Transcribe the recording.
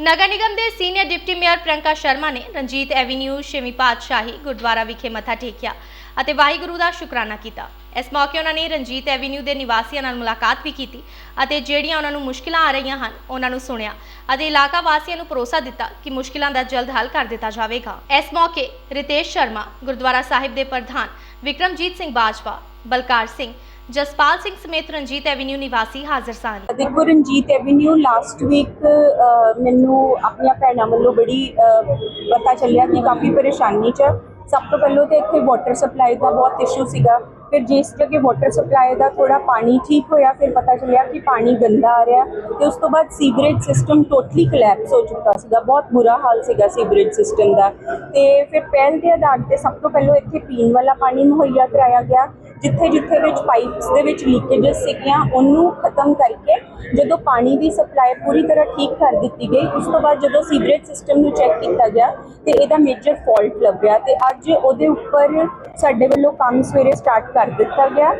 ਨਗਰ ਨਿਗਮ ਦੇ senior deputy mayor Priyanka Sharma ਨੇ ਰਣਜੀਤ ਐਵੀਨਿਊ ਛੇਵੀਂ ਪਾਤਸ਼ਾਹੀ, ਗੁਰਦੁਆਰਾ ਵਿਖੇ ਮੱਥਾ ਟੇਕਿਆ ਅਤੇ ਵਾਹਿਗੁਰੂ ਦਾ ਸ਼ੁਕਰਾਨਾ ਕੀਤਾ। ਇਸ ਮੌਕੇ ਉਹਨਾਂ ਨੇ ਰਣਜੀਤ ਐਵੀਨਿਊ ਦੇ ਨਿਵਾਸੀਆਂ ਨਾਲ ਮੁਲਾਕਾਤ ਵੀ ਕੀਤੀ ਅਤੇ ਜਿਹੜੀਆਂ ਉਹਨਾਂ ਨੂੰ ਮੁਸ਼ਕਿਲਾਂ ਆ ਰਹੀਆਂ ਹਨ, ਉਹਨਾਂ ਨੂੰ ਸੁਣਿਆ ਅਤੇ ਇਲਾਕਾ ਵਾਸੀਆਂ ਨੂੰ ਭਰੋਸਾ ਦਿੱਤਾ ਕਿ ਮੁਸ਼ਕਿਲਾਂ ਦਾ ਜਲਦ ਹੱਲ ਕਰ ਦਿੱਤਾ ਜਾਵੇਗਾ। ਇਸ ਮੌਕੇ ਰਿਤੇਸ਼ ਸ਼ਰਮਾ, ਗੁਰਦੁਆਰਾ ਸਾਹਿਬ ਦੇ ਪ੍ਰਧਾਨ ਵਿਕਰਮਜੀਤ ਸਿੰਘ ਬਾਜਵਾ, ਬਲਕਾਰ ਸਿੰਘ ਜਸਪਾਲ ਸਿੰਘ ਸਮੇਤ ਰਣਜੀਤ ਐਵੀਨਿਊ ਨਿਵਾਸੀ ਹਾਜ਼ਰ ਸਨ। ਦੇਖੋ, ਰਣਜੀਤ ਐਵੀਨਿਊ ਲਾਸਟ ਵੀਕ ਮੈਨੂੰ ਆਪਣੀਆਂ ਭੈਣਾਂ ਵੱਲੋਂ ਬੜੀ ਪਤਾ ਚੱਲਿਆ ਕਿ ਕਾਫੀ ਪਰੇਸ਼ਾਨੀ ਚ ਸਭ ਤੋਂ ਪਹਿਲਾਂ ਤੇ ਇੱਥੇ ਵਾਟਰ ਸਪਲਾਈ ਦਾ ਬਹੁਤ ਇਸ਼ੂ ਸੀਗਾ। ਫਿਰ ਜਿਸ ਜਗ੍ਹਾ ਵਾਟਰ ਸਪਲਾਈ ਦਾ ਥੋੜਾ ਪਾਣੀ ਠੀਕ ਹੋਇਆ, ਫਿਰ ਪਤਾ ਚੱਲਿਆ ਕਿ ਪਾਣੀ ਗੰਦਾ ਆ ਰਿਹਾ ਤੇ ਉਸ ਤੋਂ ਬਾਅਦ ਸੀਵਰੇਜ ਸਿਸਟਮ ਟੋਟਲੀ ਕਲੈਪਸ ਹੋ ਚੁੱਕਾ ਸੀਗਾ। ਬਹੁਤ ਬੁਰਾ ਹਾਲ ਸੀਗਾ ਸੀਵਰੇਜ ਸਿਸਟਮ ਦਾ। ਤੇ ਫਿਰ ਪਹਿਲ ਦੇ ਆਧਾਰ ਤੇ ਸਭ ਤੋਂ ਪਹਿਲਾਂ ਇੱਥੇ ਪੀਣ ਵਾਲਾ ਪਾਣੀ ਮੁਹੱਈਆ ਕਰਾਇਆ ਗਿਆ। ਜਿੱਥੇ ਜਿੱਥੇ ਵਿੱਚ ਪਾਈਪਸ ਦੇ ਵਿੱਚ ਲੀਕੇजेस ਸੀਗੀਆਂ, ਉਹਨੂੰ ਖਤਮ ਕਰਕੇ ਜਦੋਂ ਪਾਣੀ ਦੀ ਸਪਲਾਈ ਪੂਰੀ ਤਰ੍ਹਾਂ ਠੀਕ ਕਰ ਦਿੱਤੀ ਗਈ, ਉਸ ਤੋਂ ਬਾਅਦ ਜਦੋਂ ਸੀਵਰੇਜ ਸਿਸਟਮ ਨੂੰ ਚੈੱਕ ਕੀਤਾ ਗਿਆ ਤੇ ਇਹਦਾ ਮੇਜਰ ਫਾਲਟ ਲੱਭਿਆ ਤੇ ਅੱਜ ਉਹਦੇ ਉੱਪਰ ਸਾਡੇ ਵੱਲੋਂ ਕੰਮ ਸਵੇਰੇ ਸਟਾਰਟ ਕਰ ਦਿੱਤਾ ਗਿਆ।